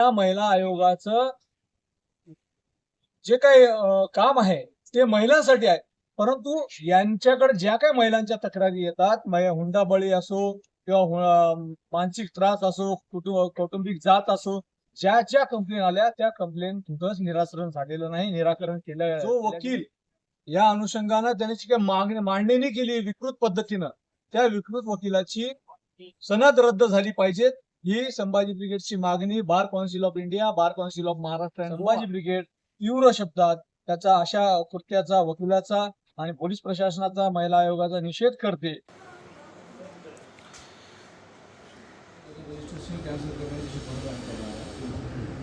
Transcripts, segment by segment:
या महिला आयोगाचं जे काही काम आहे ते महिलांसाठी आहे. परंतु यांच्याकडे ज्या काही महिलांच्या तक्रारी येतात मै- हुंडाबळी असो किंवा मानसिक त्रास असो कुटुंब कौटुंबिक जात असो ज्या ज्या कंप्लेन आल्या त्या कंप्लेन कुठंच निराकरण झालेलं नाही निराकरण केलं जो वकील या अनुषंगानं त्यांनी जी काही मागणी मांडणी केली विकृत पद्धतीनं त्या विकृत वकिलाची सनद रद्द झाली पाहिजेत. ही संभाजी ब्रिगेडची मागणी bar council of India bar council of Maharashtra आणि संभाजी ब्रिगेड तीव्र शब्दात त्याचा अशा कृत्याचा वकिलाचा आणि पोलीस प्रशासनाचा महिला आयोगाचा निषेध करते.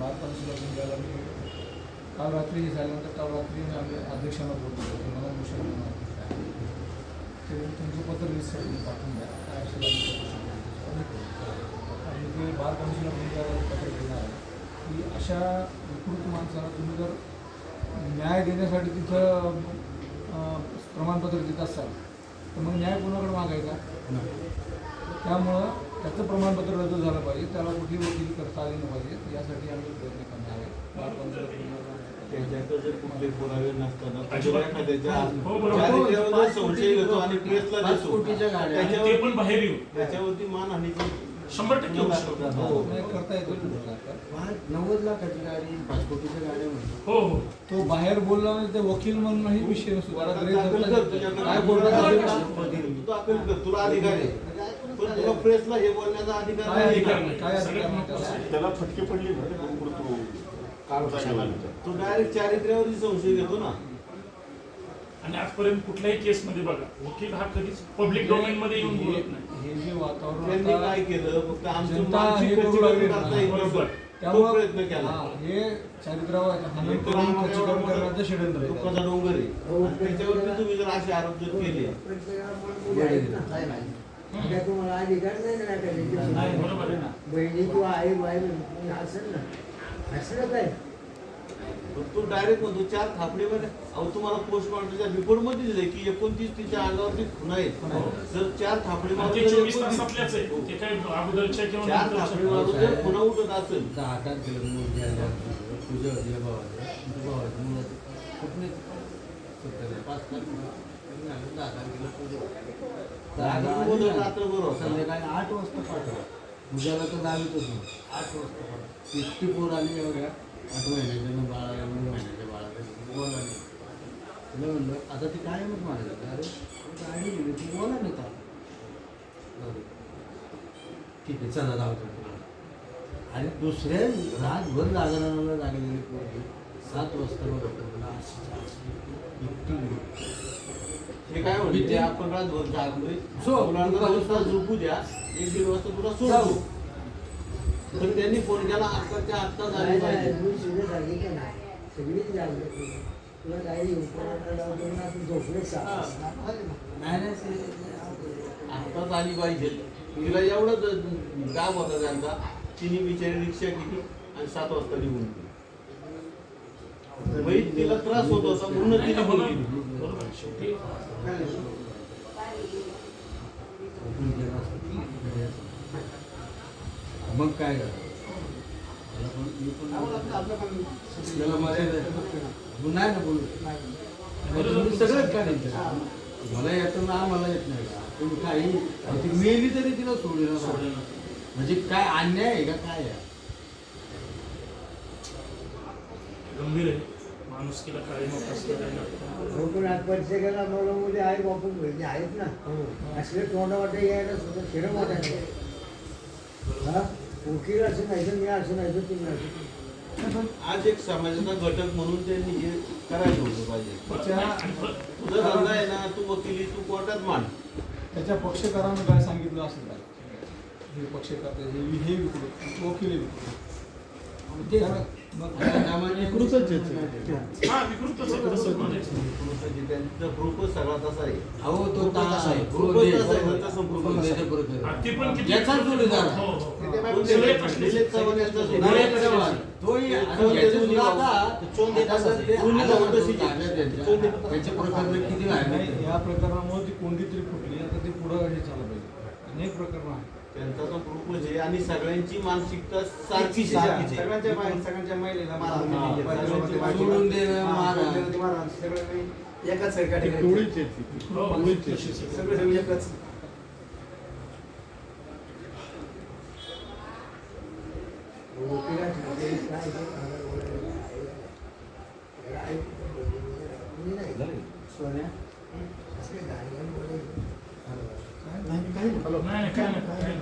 बार काउन्सिल ऑफ इंडियाला मी काल रात्री हे झाल्यानंतर काल रात्री मी आम्ही अध्यक्षांना बोलतो मला मुशा ते म्हणजे तुमचं पत्र रिसेट पाठवून द्या. काय असेल आम्ही चौकशी करू. आणि जे पत्र आहे की अशा विकृत माणसाला तुम्ही जर न्याय देण्यासाठी तिथं प्रमाणपत्र देत असाल तर मग न्याय कोणाकडे मागायचा? त्यामुळं त्याचं प्रमाणपत्र रद्द झालं पाहिजे त्याला कुठली वकील करता आली पाहिजे यासाठी आम्ही प्रयत्न करणार आहे. हो, त्याच्यावरती मानहानीची शंभर टक्के होऊ शकतो. हो. तसं. पाच- नव्वद लाखाची गाडी पाच कोटीच्या गाड्या म्हणतो हो हो तो बाहेर बोलला म्हणजे ते वकील म्हणून विषय नसतो. काय बोलणार तुला अधिकार आहे पण तुला प्रेसला हे बोलण्याचा अधिकार काय नाही त्याला? फटके पडले तो डायरेक्ट चारित्र्यावरती संशय घेतो ना आणि आजपर्यंत कुठल्याही केसमध्ये बघा वकील हा कधीच पब्लिक डोमेन मध्ये येऊन बोलत हे नाही. हे जे वातावरण त्यांनी आता- काय केलं? फक्त आमचं जनता मानसिक हे करू खच्चीकरण लागली करता ना. येईल बरोबर. तो त्यामुळं प्रयत्न केला. हा, चारित्र्यावर हनन एक तर करून आम्हाला खच्चीकरण एवढा करण्याचं षडयंत्र आहे. दुःखाचा डोंगर आहे. आणि त्याच्यावरती तुम्ही जर असे आरोप जर केले. काय तुम्हाला अधिकार नाही ना करायची. नाही, बरोबर आहे ना. बहिणी किंवा आई बाहेर असेल ना. असलं काय तू डायरेक्ट म्हणतो चार थापडे अहो तुम्हाला पोस्टमॉर्टमच्या रिपोर्टमध्ये दिले की एकोणतीस तिच्या अंगावरती खुणा आहेत. जर चार थापडे आणि मारून ते जर चोवीस तास 29 आपल्याच आहे ते काय अगोदरच्या किंवा चार थापडे मारून जर खुणा उठत असेल. संध्याकाळी आठ वाजता पाठवा. पूजाला तर दहावीतच नाही आठ वाजता पाठवा. इतकी पोर आली एवढ्या. आठ महिन्याच्या बाळाला नऊ महिन्याच्या बाळाला बोला नाही तिला म्हणलं आता ती काय मग म्हणायचं अरे आई गेली ती बोला नाही का. ठीक आहे चला जाऊ आणि दुसऱ्या रातभर जागरणाला लागलेली पोरगी सात वाजता बघा पोरला अशी काय म्हणते आपण रातभर जागलोय झोप. दोन द्या एक दीड वाजता तुला सोडतो पण त्यांनी फोन केला आत्ताच्या आत्ता झाली पाहिजे नाही नाही ते- आत्ताच आली पाहिजे तिला एवढं द- दाब होता त्यांचा तिने बिचारी रिक्षा केली आणि सात वाजता निघून गेली म्हणजे तिला त्रास होत होता म्हणून तिने नाही, फोन. केली बरोबर आहे. शेवटी मग काय मला मर्यादा आहे. नाही ना बोलू? सगळंच काढायचं मला येतं ना आम्हाला येत नाही का? तुम्ही काही ती मेली तरी तिला सोडलं सोडलं. म्हणजे काय अन्याय आहे का काय आहे? गंभीर आहे. काही मोठा मला मुली आई बापू म्हणजे आहेत ना. असले तोंड वाटे यायला सुद्धा शिरम वाटायचं हा? वकील असं नाही तर मी असं नाही तर तुम्ही असं आज एक समाजाचा घटक म्हणून त्यांनी हे करायला होतं पाहिजे. तुझा धंदा आहे ना तू वकिली तू कोर्टात मान. त्याच्या पक्षकारानं काय सांगितलं असेल? काय हे पक्षकार हे हे विकृत वकील हे विकृत अहो तो तास आहे त्यांचा तसा याचा जोडीदार आहे. तोही आणि आहे. ना प्रकरण किती या प्रकरणामुळे ती कोंडी तरी फुटली आता ते पुढं हे झालं पाहिजे अनेक प्रकरण आहेत त्यांचा तो ग्रुपच आहे आणि सगळ्यांची मानसिकता सारखी सारखीच आहे सगळ्यांच्या सगळ्यांच्या महिलेला मारहाण हा, केली. सगळ्यांची बायकोला सोडून देणं, हा, मारहाण. सोडून देणं, मारहाण. सगळं काही एकाच ती category. टोळीच आहे ती. हो, टोळीच आहे. तशीच आहे. सगळे सगळे एकच म्हणजे काय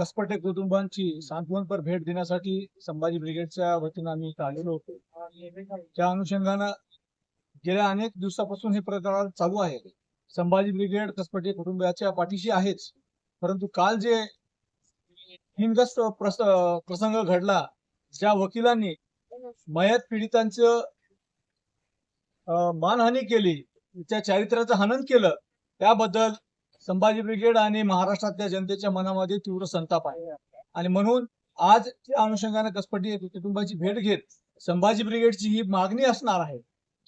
कसपटे कुटुंबांची सांत्वनपर भेट देण्यासाठी संभाजी ब्रिगेडच्या वतीनं आम्ही इथं आलेलो होतो. त्या अनुषंगानं गेल्या अनेक दिवसापासून हे प्रकार चालू आहे. संभाजी ब्रिगेड कसपटे कुटुंबाच्या पाठीशी आहेच. परंतु काल जे हिनग्रस्त प्रस- प्रसंग घडला ज्या वकिलांनी मयत पीडितांचं मानहानी केली त्या चारित्र्याचं हनन केलं त्याबद्दल संभाजी ब्रिगेड आणि महाराष्ट्रातल्या जनतेच्या मनामध्ये तीव्र संताप आहे. आणि म्हणून आज त्या अनुषंगाने कसपटी कुटुंबाची भेट घेत संभाजी ब्रिगेडची ही मागणी असणार आहे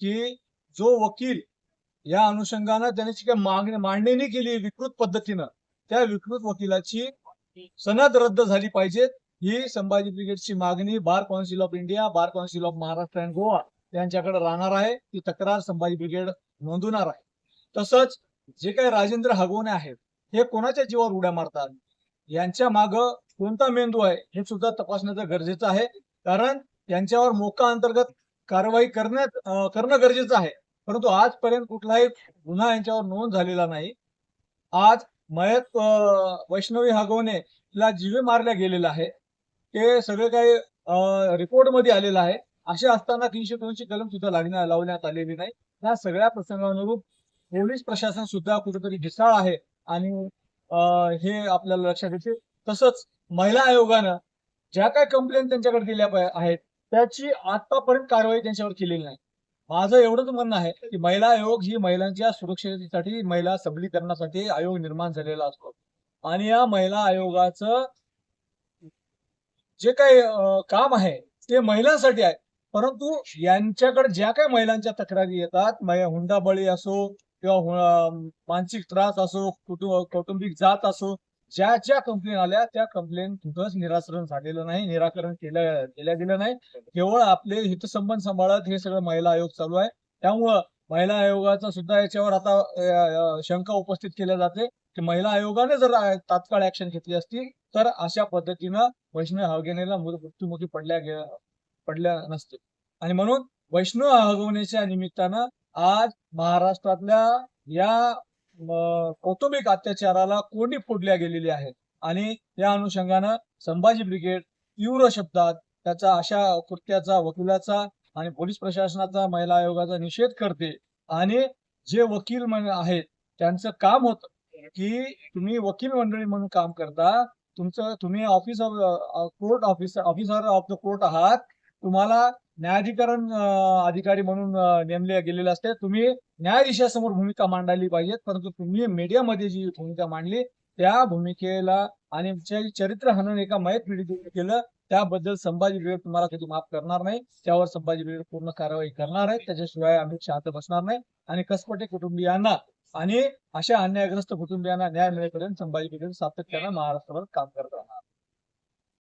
की जो वकील या अनुषंगानं त्याने जी काही मागणी मांडणी केली विकृत पद्धतीनं त्या विकृत वकिलाची सनद रद्द झाली पाहिजे. ही संभाजी ब्रिगेडची मागणी bar council of India bar council of Maharashtra and Goa यांच्याकडे राहणार आहे. ती तक्रार संभाजी ब्रिगेड नोंदवणार आहे. तसंच जे काही राजेंद्र हगवणे आहेत हे कोणाच्या जीवावर उड्या मारतात? यांच्या माग कोणता मेंदू आहे हे सुद्धा तपासण्याचं गरजेचं आहे. कारण त्यांच्यावर मोका अंतर्गत कारवाई करण्यात करणं गरजेचं आहे. परंतु आजपर्यंत कुठलाही गुन्हा यांच्यावर नोंद झालेला नाही. आज मयत वैष्णवी हगवणे ला जीवे मारल्या गेलेला आहे. ते सगळं काही रिपोर्टमध्ये आलेलं आहे. असे असताना तीनशे दोनशे कलम सुद्धा लागण्या लावण्यात आलेली नाही. या सगळ्या प्रसंगानुरूप पोलीस प्रशासन सुद्धा कुठेतरी ढिसाळ आहे आणि हे आपल्याला लक्षात येते. तसंच महिला आयोगानं ज्या काय कंप्लेंट त्यांच्याकडे दिल्या आहेत त्याची आतापर्यंत कारवाई त्यांच्यावर केलेली नाही. माझं एवढंच म्हणणं आहे की महिला आयोग ही महिलांच्या सुरक्षेसाठी महिला सबलीकरणासाठी आयोग निर्माण झालेला असतो. आणि या महिला आयोगाचं जे काही काम आहे ते महिलांसाठी आहे. परंतु यांच्याकडे ज्या काही महिलांच्या तक्रारी येतात हुंडा हुंडाबळी असो किंवा मानसिक त्रास असो कुटुंब कौटुंबिक जात असो ज्या ज्या कंप्लेन आल्या त्या कंप्लेन कुठंच निराकरण झालेलं नाही निराकरण केलं केल्या गेलं नाही. केवळ आपले हितसंबंध सांभाळत हे सगळं महिला आयोग चालू आहे. त्यामुळं महिला आयोगाचा सुद्धा याच्यावर आता शंका उपस्थित केल्या जाते की महिला आयोगाने जर तात्काळ ऍक्शन घेतली असती तर अशा पद्धतीनं वैष्णव हवगेनेला मृत्युमुखी पडल्या पडल्या नसते. आणि म्हणून वैष्णव हगवण्याच्या निमित्तानं आज महाराष्ट्रातल्या या कौटुंबिक अत्याचाराला कोंडी फोडल्या गेलेली आहे आणि या अनुषंगानं संभाजी ब्रिगेड तीव्र शब्दात त्याचा अशा कृत्याचा वकिलाचा आणि पोलीस प्रशासनाचा महिला आयोगाचा निषेध करते. आणि जे वकील आहेत त्यांचं काम होत की तुम्ही वकील मंडळी म्हणून काम करता. तुमचं तुम्ही office of court officer officer of the court आहात. तुम्हाला न्यायाधिकरण अधिकारी म्हणून नेमले गेलेले असते. तुम्ही न्यायाधीशासमोर भूमिका मांडायली पाहिजेत परंतु तुम्ही मीडियामध्ये जी भूमिका मांडली त्या भूमिकेला आणि चरित्र हनन एका मयत पीडितेने केलं त्याबद्दल संभाजी ब्रिगेड तुम्हाला कधी माफ करणार नाही. त्यावर संभाजी ब्रिगेड पूर्ण कारवाई करणार आहे त्याच्याशिवाय आम्ही शांत बसणार नाही. आणि कसपटे कुटुंबियांना आणि अशा अन्यायग्रस्त कुटुंबियांना न्याय मिळेपर्यंत संभाजी ब्रिगेड सातत्यानं महाराष्ट्रावर काम करत राहणार.